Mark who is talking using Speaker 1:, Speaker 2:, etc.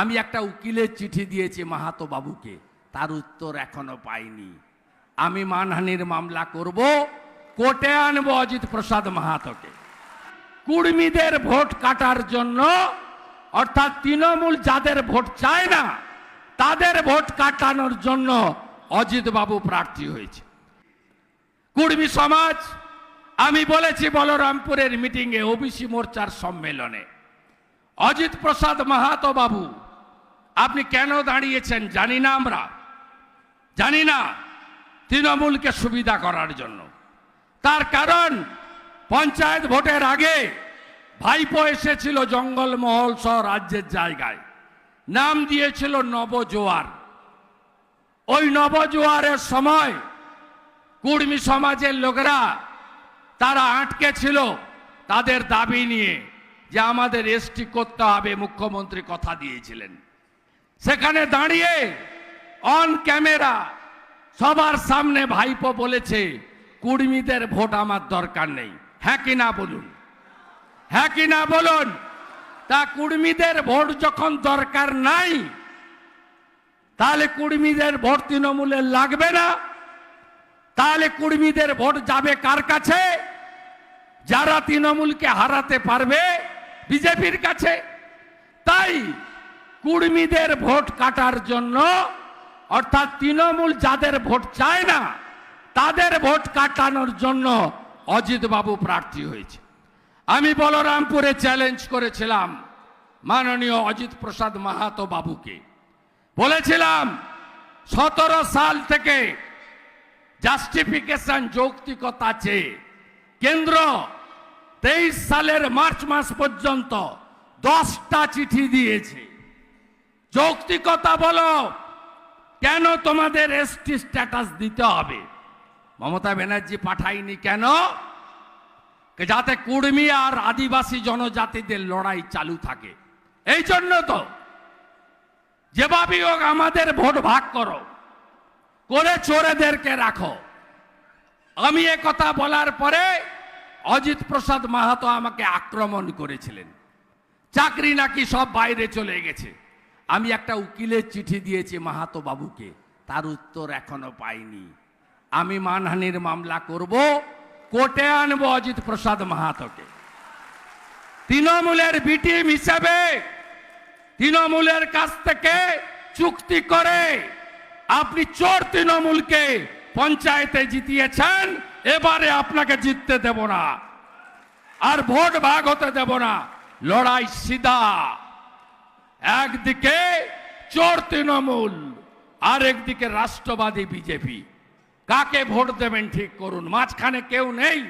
Speaker 1: আমি একটা উকিলের চিঠি দিয়েছি মাহাতো বাবুকে, তার উত্তর এখনও পাইনি। আমি মানহানির মামলা করব, কোর্টে আনব অজিত প্রসাদ মাহাতোকে। কুর্মীদের ভোট কাটার জন্য, অর্থাৎ তৃণমূল যাদের ভোট চায় না, তাদের ভোট কাটানোর জন্য অজিত বাবু প্রার্থী হয়েছে। কুর্মী সমাজ, আমি বলেছি বলরামপুরের মিটিংয়ে ওবিসি মোর্চার সম্মেলনে। অজিত প্রসাদ মাহাতো বাবু আপনি কেন দাঁড়িয়েছেন? জানি না আমরা। জানি না তৃণমূলকে সুবিধা করার জন্য। তার কারণ, পঞ্চায়েত ভোটের আগে ভাইপো এসেছিল জঙ্গলমহল সহ রাজ্যের জায়গায়। নাম দিয়েছিল নবজোয়ার। ওই নবজোয়ারের সময় কুর্মী সমাজের লোকেরা তারা আটকে ছিল তাদের দাবি নিয়ে যে আমাদের এসটি করতে হবে, মুখ্যমন্ত্রী কথা দিয়েছিলেন। সেখানে দাঁড়িয়ে অন ক্যামেরা সবার সামনে ভাইপো বলেছে, কুর্মীদের ভোট আমার দরকার নেই। হ্যাঁ কি না বলুন? হ্যাঁ কি না বলুন? তা কুর্মীদের ভোট যখন দরকার নাই, তাহলে কুর্মীদের ভোট তৃণমূলের লাগবে না। তাহলে কুর্মীদের ভোট যাবে কার কাছে? যারা তৃণমূলকে হারাতে পারবে, বিজেপির কাছে। কুর্মীদের ভোট কাটার জন্য, অর্থাৎ তৃণমূল যাদের ভোট চায় না, তাদের ভোট কাটানোর জন্য অজিত বাবু প্রার্থী হয়েছে। আমি বলরামপুরে চ্যালেঞ্জ করেছিলাম মাননীয় অজিত প্রসাদ মাহাতো বাবুকে। বলেছিলাম, সতেরো সাল থেকে জাস্টিফিকেশন যৌক্তিকতা আছে কেন্দ্র তেইশ সালের মার্চ মাস পর্যন্ত দশটা চিঠি দিয়েছে। যৌক্তিকতা বলো। কেন তোমাদের এসটি স্ট্যাটাস দিতে হবে? মমতা ব্যানার্জি পাঠায়নি কেন? যাতে কুর্মী আর আদিবাসী জনজাতিদের লড়াই চালু থাকে। এই জন্য তো যেভাবেই হোক আমাদের ভোট ভাগ করো। করে চোরেদেরকে রাখো। আমি কথা বলার পরে অজিত প্রসাদ মাহাতো আমাকে আক্রমণ করেছিলেন। চাকরি নাকি সব বাইরে চলে গেছে। আমি একটা উকিলের চিঠি দিয়েছি মাহাতো বাবুকে, তার উত্তর এখনও পাইনি। আমি মানহানির মামলা করব, কোর্টে আনব অজিত প্রসাদ মাহাতোকে। তৃণমূলের বিটিম হিসাবে তৃণমূলের কাছ থেকে চুক্তি করে আপনি চোর তৃণমূলকে পঞ্চায়েতে জিতিয়েছেন, এবারে আপনাকে জিততে দেব না। আর ভোট ভাগ হতে দেব না। লড়াই সিধা। একদিকে চোর তৃণমূল আর একদিকে রাষ্ট্রবাদী বিজেপি। কাকে ভোট দেবেন ঠিক করুন? মাঝখানে কেউ নেই।